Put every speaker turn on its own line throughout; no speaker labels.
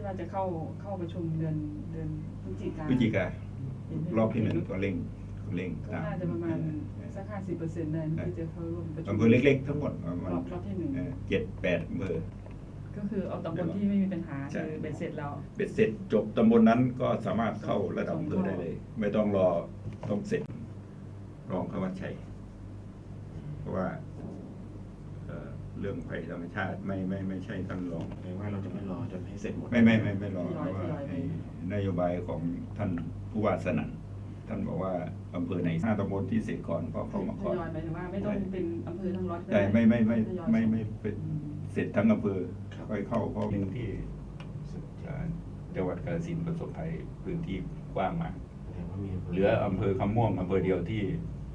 ที่ว่าจะเข้าเข้าประชุมเดือนเดือนพฤศจิกา
พฤศจิการอบที่หนึ่งก็เร่งเร่ง
ก็
ตาม
น่าจะประมาณสักห้าสิบเปอร์เซ็นต์ได้นะที่จะเข้าร่วมประชุม
อำเภอเล็กๆทั้งหมดประมาณ
รอบรอบที่หนึ่ง
เอ่อเจ็ดแปดอำเภอ
ก็คือเอาตำบลที่ไม่มีปัญหา
ใช่
คือเบ็ดเสร็จเรา
เบ็ดเสร็จจบตำบลนั้นก็สามารถเข้าระดับอำเภอได้เลย ไม่ต้องรอต้องเสร็จรองขวัชชัยเพราะว่า เอ่อเรื่องภัยธรรมชาติไม่ไม่ไม่ใช่ท่านรอง
แปลว่าเราจะไม่รอจนให้เสร็จหมด
ไม่ไม่ไม่ไม่รอ
ทยอย
เพราะว่า
ทยอยไป
ไอ้นโยบายของท่านผู้ว่าสนั่นท่านบอกว่าอำเภอไหนห้าตำบลที่เสร็จก่อนก็เข้ามา
ท
ก่อน
ยอยหมายถึงว่าไม่ต้องเป็นอำเภอทั้งร้อยก็
ใช่
ด้
ไม่ไม่ไม่
ทยอย
ไม่ไม่
ส่ง
เป็น
อืม
เสร็จทั้งอำเภอค่อยเข้าเพราะหนึ่งที่อ่าจังหวัดกาฬสินธุ์ประสบภัยพื้นที่กว้างมาก
แสดงว่ามี
เหลืออำเภอคำม่วงอำเภอเดียวที่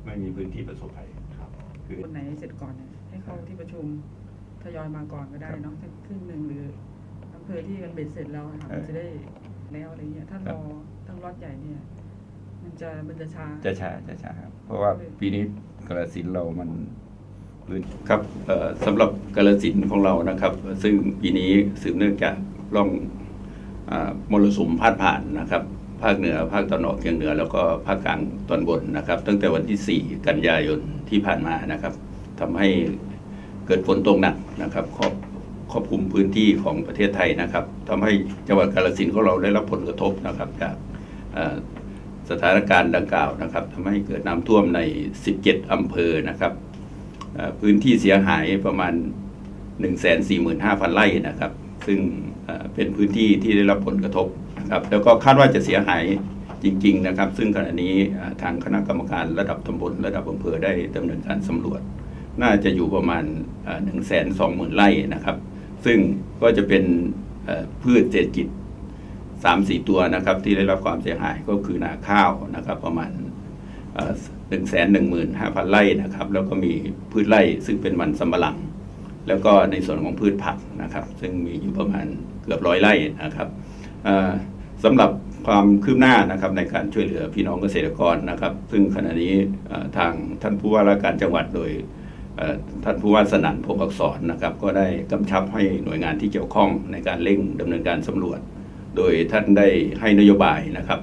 ไม่มีพื้นที่ประสบภัย
ครับ
คือ
คนไหนเสร็จก่อนเนี่ยให้เข้าที่ประชุมทยอยมาก่อนก็ได้เนาะสักครึ่งหนึ่งหรืออำเภอที่มันเบ็ดเสร็จแล้วอะค่ะมันจะได้แล้วอะไรเงี้ยถ้ารอทั้งรอดใหญ่เนี่ย มันจะมันจะช้า
จะช้าจะช้าครับ เพราะว่าปีนี้กาฬสินธุ์เรามันพื้นครับเอ่อสำหรับกาฬสินธุ์ของเรานะครับ ซึ่งปีนี้สืบเนื่องจากร่องอามรสุมพาดผ่านนะครับ ภาคเหนือภาคตะวันออกเฉียงเหนือ แล้วก็ภาคกลางตอนบนนะครับ ตั้งแต่วันที่ 4 กันยายน ที่ผ่านมานะครับทำให้เกิดฝนตกหนักนะครับครอบครอบคลุมพื้นที่ของประเทศไทยนะครับทำให้จังหวัดกาฬสินธุ์ของเราได้รับผลกระทบนะครับจากสถานการณ์ดังกล่าวนะครับทำให้เกิดน้ำท่วมใน 17อำเภอนะครับพื้นที่เสียหายประมาณ 145,000 ไร่นะครับ ซึ่งเป็นพื้นที่ที่ได้รับผลกระทบนะครับแล้วก็คาดว่าจะเสียหาย จริง ๆ นะครับ ซึ่งขณะนี้ทางคณะกรรมการระดับตำบลระดับอำเภอได้ดำเนินการสำรวจ น่าจะอยู่ประมาณ1นึ่งแสนสองหมื่นไร่นะครับ ซึ่งก็จะเป็นพืชเศรษฐกิจสามสี่ตัวนะครับที่ได้รับความเสียหายก็คือนาข้าวนะครับประมาณหนึ่งแสนหนึ่งหมื่นห้าพันไร่นะครับ แล้วก็มีพืชไร่ซึ่งเป็นมันสำปะหลัง แล้วก็ในส่วนของพืชผักนะครับ ซึ่งมีอยู่ประมาณเกือบร้อยไร่นะครับสำหรับ ความคืบหน้านะครับในการช่วยเหลือพี่น้องเกษตรกรนะครับ ซึ่งขณะนี้ทางท่านผู้ว่าราชการจังหวัดโดยท่านผู้ว่าสนั่นพงศ์อักษรนะครับ ก็ได้กำชับให้หน่วยงานที่เกี่ยวข้องในการเร่งดำเนินการสำรวจ โดยท่านได้ให้นโยบายนะครับ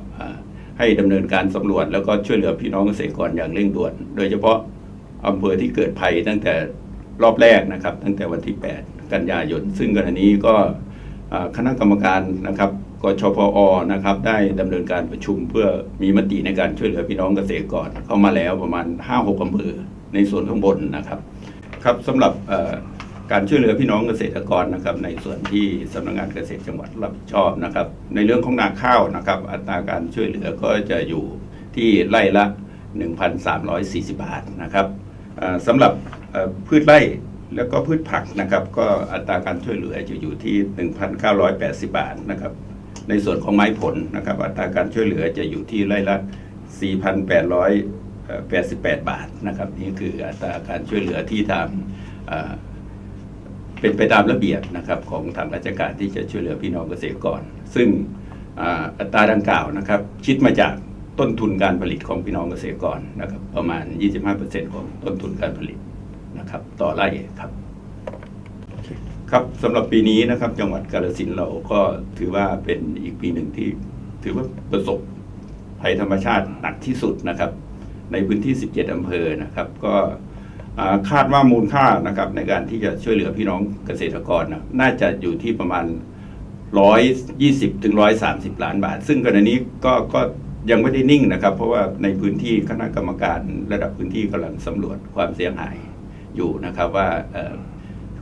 ให้ดำเนินการสำรวจ แล้วก็ช่วยเหลือพี่น้องเกษตรกรอย่างเร่งด่วน โดยเฉพาะอำเภอที่เกิดภัยตั้งแต่รอบแรกนะครับ ตั้งแต่วันที่ 8 กันยายน ซึ่งขณะนี้ก็คณะกรรมการนะครับ กชพอนะครับได้ดำเนินการประชุมเพื่อมีมติในการช่วยเหลือพี่น้องเกษตรกรเข้ามาแล้วประมาณ 5-6อำเภอในส่วนข้างบนนะครับ ครับสำหรับการช่วยเหลือพี่น้องเกษตรกรนะครับในส่วนที่สำนักงานเกษตรจังหวัดรับผิดชอบนะครับ ในเรื่องของนาข้าวนะครับ อัตราการช่วยเหลือก็จะอยู่ที่ไร่ละ 1,340 บาทนะครับสำหรับพืชไร่แล้วก็พืชผักนะครับ ก็อัตราการช่วยเหลือจะอยู่ที่ 1,980 บาทนะครับ ในส่วนของไม้ผลนะครับอัตราการช่วยเหลือจะอยู่ที่ไร่ละ 4,888 บาทนะครับ นี่คืออัตราการช่วยเหลือที่ทางเป็นไปตามระเบียบนะครับของทางราชการที่จะช่วยเหลือพี่น้องเกษตรกร ซึ่งอัตราดังกล่าวนะครับ คิดมาจากต้นทุนการผลิตของพี่น้องเกษตรกรนะครับ ประมาณ 25%ของต้นทุนการผลิตนะครับ ต่อไร่ครับ ครับสำหรับปีนี้นะครับ จังหวัดกาฬสินเราก็ถือว่าเป็นอีกปีหนึ่งที่ ถือว่าประสบภัยธรรมชาติหนักที่สุดนะครับ ในพื้นที่ 17 อำเภอนะครับ ก็คาดว่ามูลค่านะครับ ในการที่จะช่วยเหลือพี่น้องเกษตรกรนะน่าจะอยู่ที่ประมาณ 120ถึง130 ล้านบาท ซึ่งขณะนี้ก็ก็ยังไม่ได้นิ่งนะครับ เพราะว่าในพื้นที่คณะกรรมการระดับพื้นที่กำลังสำรวจความเสียหายอยู่นะครับว่า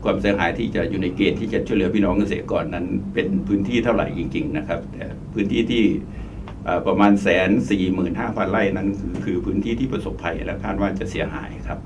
ความเสียหายที่จะอยู่ในเกณฑ์ที่จะช่วยเหลือพี่น้องเกษตรกรนั้น เป็นพื้นที่เท่าไหร่จริง ๆ นะครับแต่พื้นที่ที่ประมาณแสนสี่หมื่นห้าพันไร่นั้น คือพื้นที่ที่ประสบภัยและคาดว่าจะเสียหายครับ